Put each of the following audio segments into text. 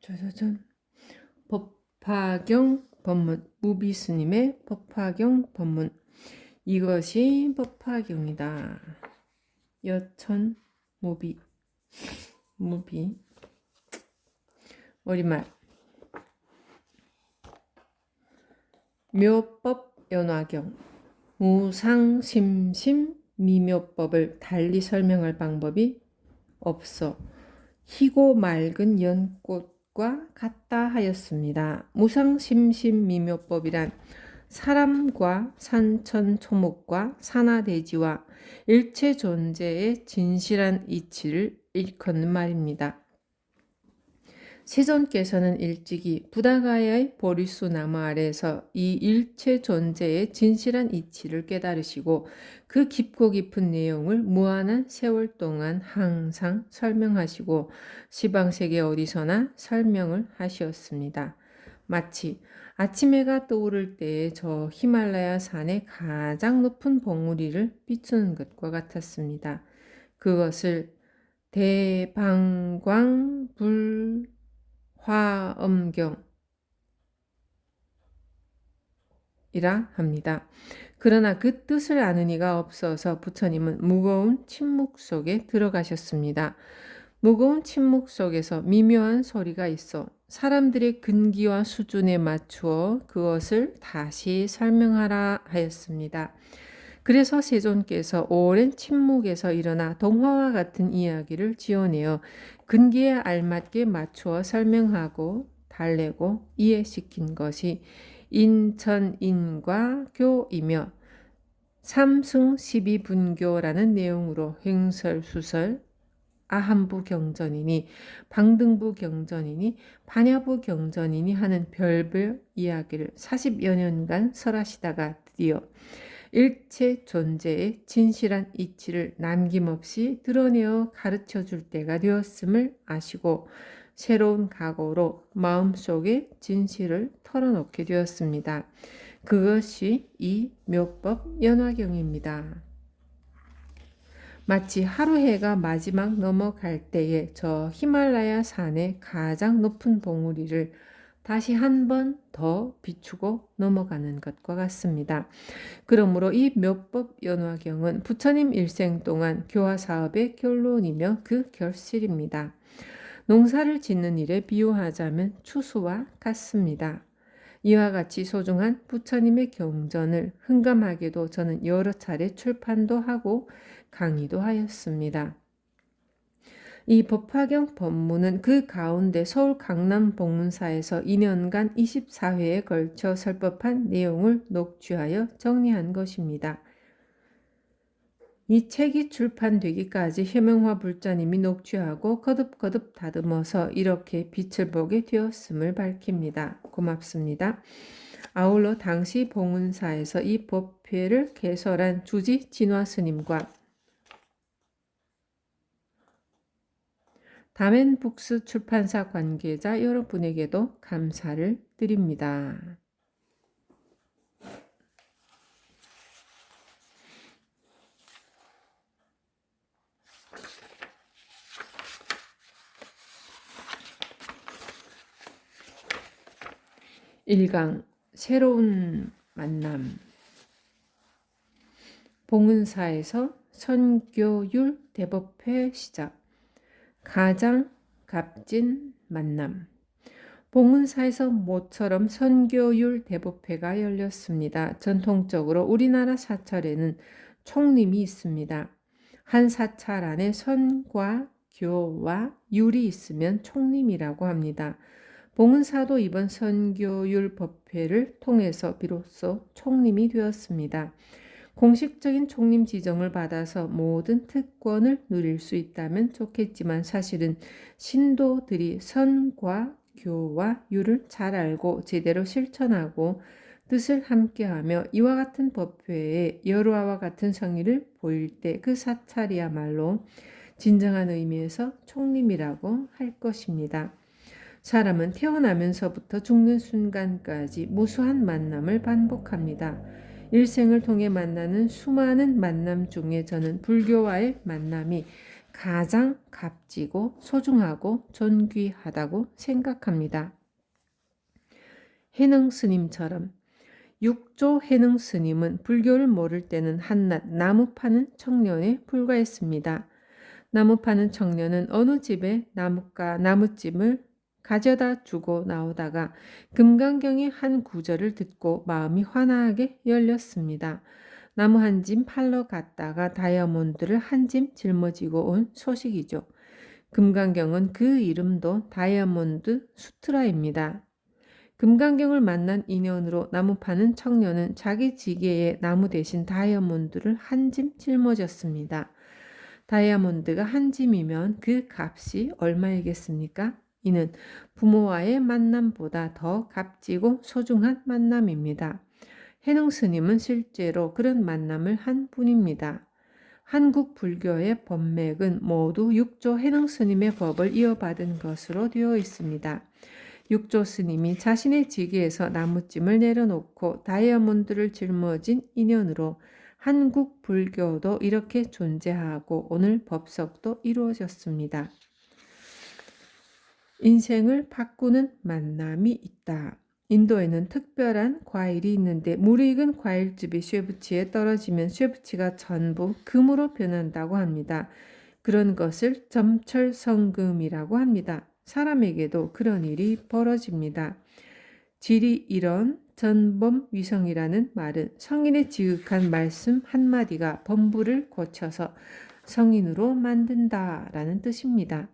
짜자잔. 법화경 법문. 무비스님의 법화경 법문. 이것이 법화경이다. 여천 무비. 무비. 머리말. 묘법 연화경. 무상심심 미묘법을 달리 설명할 방법이 없어 희고 맑은 연꽃과 같다 하였습니다. 무상심심미묘법이란 사람과 산천 초목과 산하대지와 일체 존재의 진실한 이치를 일컫는 말입니다. 세존께서는 일찍이 부다가야의 보리수 나무 아래에서 이 일체 존재의 진실한 이치를 깨달으시고 그 깊고 깊은 내용을 무한한 세월 동안 항상 설명하시고 시방세계 어디서나 설명을 하셨습니다. 마치 아침 해가 떠오를 때에 저 히말라야 산의 가장 높은 봉우리를 비추는 것과 같았습니다. 그것을 대방광불 화엄경이라 합니다. 그러나 그 뜻을 아는 이가 없어서 부처님은 무거운 침묵 속에 들어가셨습니다. 무거운 침묵 속에서 미묘한 소리가 있어 사람들의 근기와 수준에 맞추어 그것을 다시 설명하라 하였습니다. 그래서 세존께서 오랜 침묵에서 일어나 동화와 같은 이야기를 지어내어 근기에 알맞게 맞추어 설명하고 달래고 이해시킨 것이 인천인과 교이며 삼승 십이분교라는 내용으로 횡설수설 아한부 경전이니 방등부 경전이니 반야부 경전이니 하는 별별 이야기를 40여 년간 설하시다가 드디어 일체 존재의 진실한 이치를 남김없이 드러내어 가르쳐 줄 때가 되었음을 아시고 새로운 각오로 마음속의 진실을 털어놓게 되었습니다. 그것이 이 묘법 연화경입니다. 마치 하루 해가 마지막 넘어갈 때에 저 히말라야 산의 가장 높은 봉우리를 다시 한 번 더 비추고 넘어가는 것과 같습니다. 그러므로 이 묘법 연화경은 부처님 일생 동안 교화 사업의 결론이며 그 결실입니다. 농사를 짓는 일에 비유하자면 추수와 같습니다. 이와 같이 소중한 부처님의 경전을 흥감하게도 저는 여러 차례 출판도 하고 강의도 하였습니다. 이 법화경 법문은 그 가운데 서울 강남 봉문사에서 2년간 24회에 걸쳐 설법한 내용을 녹취하여 정리한 것입니다. 이 책이 출판되기까지 해명화 불자님이 녹취하고 거듭거듭 다듬어서 이렇게 빛을 보게 되었음을 밝힙니다. 고맙습니다. 아울러 당시 봉은사에서 이 법회를 개설한 주지 진화 스님과 다멘북스 출판사 관계자 여러분에게도 감사를 드립니다. 일강 새로운 만남 봉은사에서 선교율 대법회 시작 가장 값진 만남 봉은사에서 모처럼 선교율 대법회가 열렸습니다. 전통적으로 우리나라 사찰에는 총림이 있습니다. 한 사찰 안에 선과 교와 율이 있으면 총림이라고 합니다. 봉은사도 이번 선교율 법회를 통해서 비로소 총림이 되었습니다. 공식적인 총림 지정을 받아서 모든 특권을 누릴 수 있다면 좋겠지만 사실은 신도들이 선과 교와 율을 잘 알고 제대로 실천하고 뜻을 함께하며 이와 같은 법회에 여루아와 같은 성의를 보일 때 그 사찰이야말로 진정한 의미에서 총림이라고 할 것입니다. 사람은 태어나면서부터 죽는 순간까지 무수한 만남을 반복합니다. 일생을 통해 만나는 수많은 만남 중에 저는 불교와의 만남이 가장 값지고 소중하고 존귀하다고 생각합니다. 해능 스님처럼 육조 해능 스님은 불교를 모를 때는 한낱 나무 파는 청년에 불과했습니다. 나무 파는 청년은 어느 집에 나무가 나무찜을 가져다 주고 나오다가 금강경의 한 구절을 듣고 마음이 환하게 열렸습니다. 나무 한 짐 팔러 갔다가 다이아몬드를 한 짐 짊어지고 온 소식이죠. 금강경은 그 이름도 다이아몬드 수트라입니다. 금강경을 만난 인연으로 나무 파는 청년은 자기 지게에 나무 대신 다이아몬드를 한 짐 짊어졌습니다. 다이아몬드가 한 짐이면 그 값이 얼마이겠습니까? 이는 부모와의 만남보다 더 값지고 소중한 만남입니다. 해능 스님은 실제로 그런 만남을 한 분입니다. 한국 불교의 법맥은 모두 육조 해능 스님의 법을 이어받은 것으로 되어 있습니다. 육조 스님이 자신의 지기에서 나무찜을 내려놓고 다이아몬드를 짊어진 인연으로 한국 불교도 이렇게 존재하고 오늘 법석도 이루어졌습니다. 인생을 바꾸는 만남이 있다. 인도에는 특별한 과일이 있는데 물이 익은 과일즙이 쇠붙이에 떨어지면 쇠붙이가 전부 금으로 변한다고 합니다. 그런 것을 점철성금이라고 합니다. 사람에게도 그런 일이 벌어집니다. 질이 이런 전범위성이라는 말은 성인의 지극한 말씀 한마디가 범부를 고쳐서 성인으로 만든다라는 뜻입니다.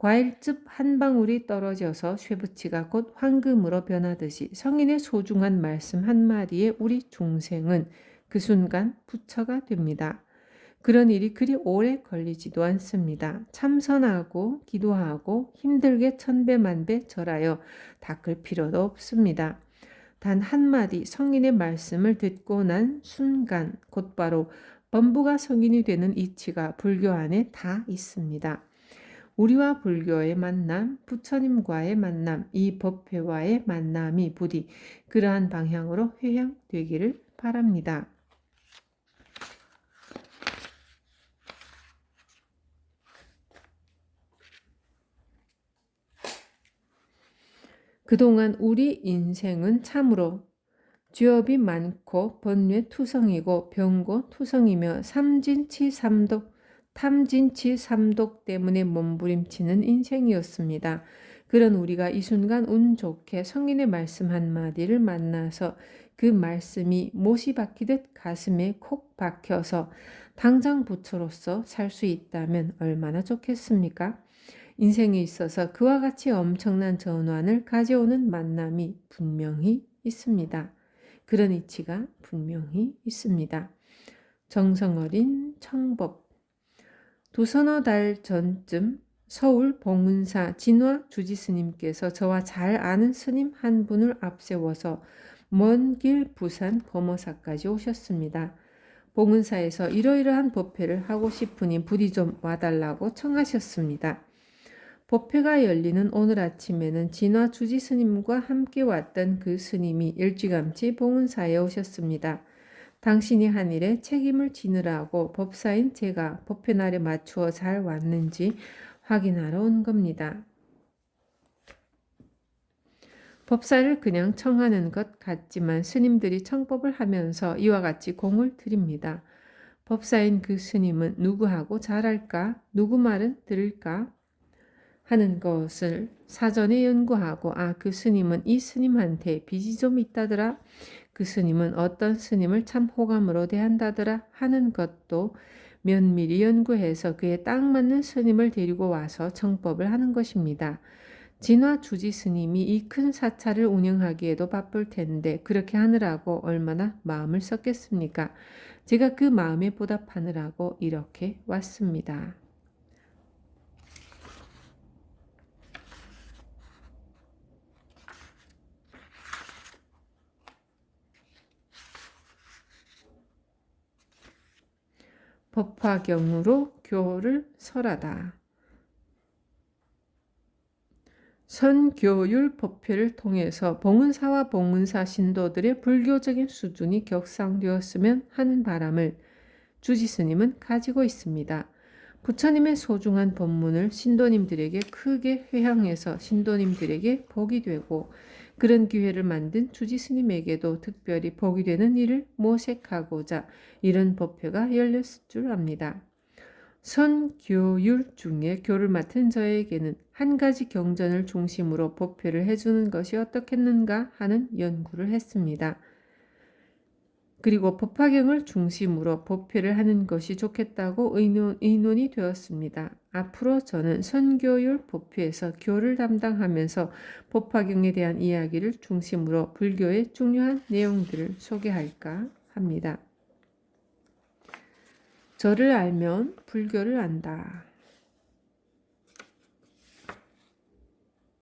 과일즙 한 방울이 떨어져서 쇠붙이가 곧 황금으로 변하듯이 성인의 소중한 말씀 한마디에 우리 중생은 그 순간 부처가 됩니다. 그런 일이 그리 오래 걸리지도 않습니다. 참선하고 기도하고 힘들게 천배만배 절하여 닦을 필요도 없습니다. 단 한마디 성인의 말씀을 듣고 난 순간 곧바로 범부가 성인이 되는 이치가 불교 안에 다 있습니다. 우리와 불교의 만남, 부처님과의 만남, 이 법회와의 만남이 부디 그러한 방향으로 회향되기를 바랍니다. 그동안 우리 인생은 참으로 죄업이 많고 번뇌 투성이고 병고 투성이며 삼진치 삼독 탐진치 삼독 때문에 몸부림치는 인생이었습니다. 그런 우리가 이 순간 운 좋게 성인의 말씀 한마디를 만나서 그 말씀이 못이 박히듯 가슴에 콕 박혀서 당장 부처로서 살 수 있다면 얼마나 좋겠습니까? 인생에 있어서 그와 같이 엄청난 전환을 가져오는 만남이 분명히 있습니다. 그런 이치가 분명히 있습니다. 정성어린 청법 두 서너 달 전쯤 서울 봉은사 진화 주지스님께서 저와 잘 아는 스님 한 분을 앞세워서 먼 길 부산 범어사까지 오셨습니다. 봉은사에서 이러이러한 법회를 하고 싶으니 부디 좀 와달라고 청하셨습니다. 법회가 열리는 오늘 아침에는 진화 주지 스님과 함께 왔던 그 스님이 일찌감치 봉은사에 오셨습니다. 당신이 한 일에 책임을 지느라고 법사인 제가 법회 날에 맞추어 잘 왔는지 확인하러 온 겁니다. 법사를 그냥 청하는 것 같지만 스님들이 청법을 하면서 이와 같이 공을 드립니다. 법사인 그 스님은 누구하고 잘할까? 누구 말은 들을까? 하는 것을 사전에 연구하고 아 그 스님은 이 스님한테 빚이 좀 있다더라 그 스님은 어떤 스님을 참 호감으로 대한다더라 하는 것도 면밀히 연구해서 그에 딱 맞는 스님을 데리고 와서 정법을 하는 것입니다. 진화 주지 스님이 이 큰 사찰을 운영하기에도 바쁠 텐데 그렇게 하느라고 얼마나 마음을 썼겠습니까? 제가 그 마음에 보답하느라고 이렇게 왔습니다. 법화경으로 교를 설하다. 선교율 법회를 통해서 봉은사와 봉은사 신도들의 불교적인 수준이 격상되었으면 하는 바람을 주지스님은 가지고 있습니다. 부처님의 소중한 법문을 신도님들에게 크게 회향해서 신도님들에게 복이 되고 그런 기회를 만든 주지 스님에게도 특별히 복이 되는 일을 모색하고자 이런 법회가 열렸을 줄 압니다. 선교율 중에 교를 맡은 저에게는 한 가지 경전을 중심으로 법회를 해주는 것이 어떻겠는가 하는 연구를 했습니다. 그리고 법화경을 중심으로 법회를 하는 것이 좋겠다고 의논, 의논이 되었습니다. 앞으로 저는 선교율 법회에서 교를 담당하면서 법화경에 대한 이야기를 중심으로 불교의 중요한 내용들을 소개할까 합니다. 저를 알면 불교를 안다.